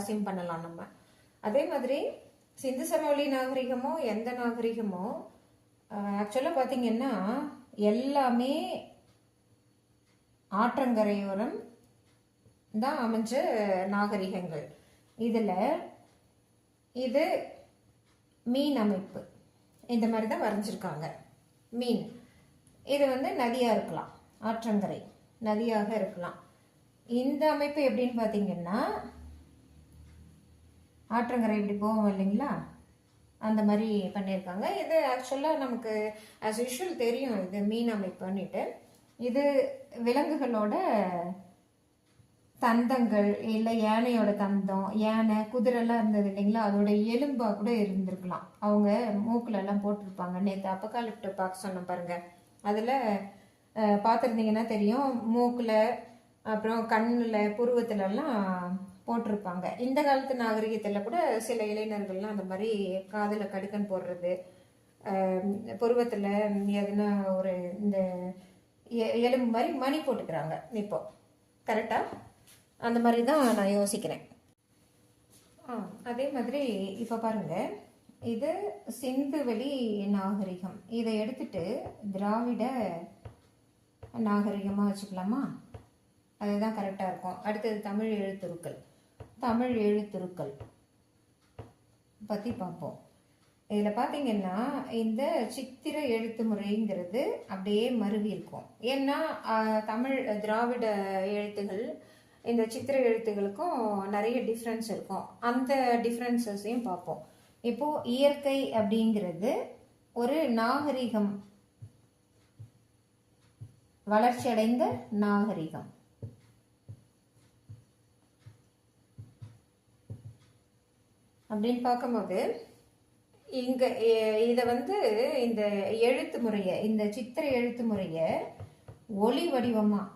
Assume பண்ணலாம் நம்ம. அதே மாதிரி சிந்து சமவெளி நாகரிகமோ எந்த நாகரிகமோ ஆக்சுவலாக பார்த்தீங்கன்னா எல்லாமே ஆற்றங்கரையோரம் தான் அமைஞ்ச நாகரிகங்கள். இதில் இது மீன் அமைப்பு. இந்த மாதிரி தான் வரைஞ்சிருக்காங்க. மீன். இது வந்து நதியாக இருக்கலாம். ஆற்றங்கரை. நதியாக இருக்கலாம். இந்த அமைப்பு எப்படின்னு பார்த்தீங்கன்னா ஆற்றங்கரை இப்படி போவோம் இல்லைங்களா? அந்த மாதிரி பண்ணியிருக்காங்க. இது ஆக்சுவலாக நமக்கு ஆஸ் யூஷுவல் தெரியும் இது மீன் அமைப்புன்னுட்டு. இது விலங்குகளோட தந்தங்கள் இல்லை யானையோட தந்தம் யானை குதிரைலாம் இருந்தது இல்லைங்களா? அதோட எலும்பாக கூட இருந்திருக்கலாம். அவங்க மூக்குலெல்லாம் போட்டிருப்பாங்க. நேற்று அப்பக்காலிப்ட பார்க்க சொன்ன பாருங்க. அதில் பார்த்துருந்தீங்கன்னா தெரியும். மூக்கில் அப்புறம் கண்ணில் புருவத்துலலாம் போட்டிருப்பாங்க. இந்த காலத்து நாகரிகத்தில் கூட சில இளைஞர்கள்லாம் அந்த மாதிரி காதில் கடுக்கன் போடுறது புருவத்தில் எதுனா ஒரு இந்த எ- எலும்பு மாதிரி மணி போட்டுக்கிறாங்க இப்போ. கரெக்டாக அந்த மாதிரி தான் நான் யோசிக்கிறேன். ஆ அதே மாதிரி இப்போ பாருங்கள் இது சிந்துவெளி நாகரிகம். இதை எடுத்துட்டு திராவிட நாகரிகமாக வச்சுக்கலாமா? அதுதான் கரெக்டாக இருக்கும். அடுத்தது தமிழ் எழுத்துருக்கள். தமிழ் எழுத்துருக்கள். பற்றி பார்ப்போம் இதில் பார்த்தீங்கன்னா இந்த சித்திர எழுத்து முறைங்கிறது அப்படியே மருவி இருக்கும். ஏன்னா தமிழ் திராவிட எழுத்துகள் இந்த சித்திர எழுத்துகளுக்கும் நிறைய டிஃப்ரென்ஸ் இருக்கும். அந்த டிஃப்ரென்சஸையும் பார்ப்போம் இப்போது இயற்கை அப்படிங்கிறது ஒரு நாகரிகம். வளர்ச்சியடைந்த நாகரிகம். அப்படின்னு பார்க்கும்போது இங்கே இதை வந்து இந்த எழுத்து முறையை இந்த சித்திர எழுத்து முறையை ஒளி வடிவமாக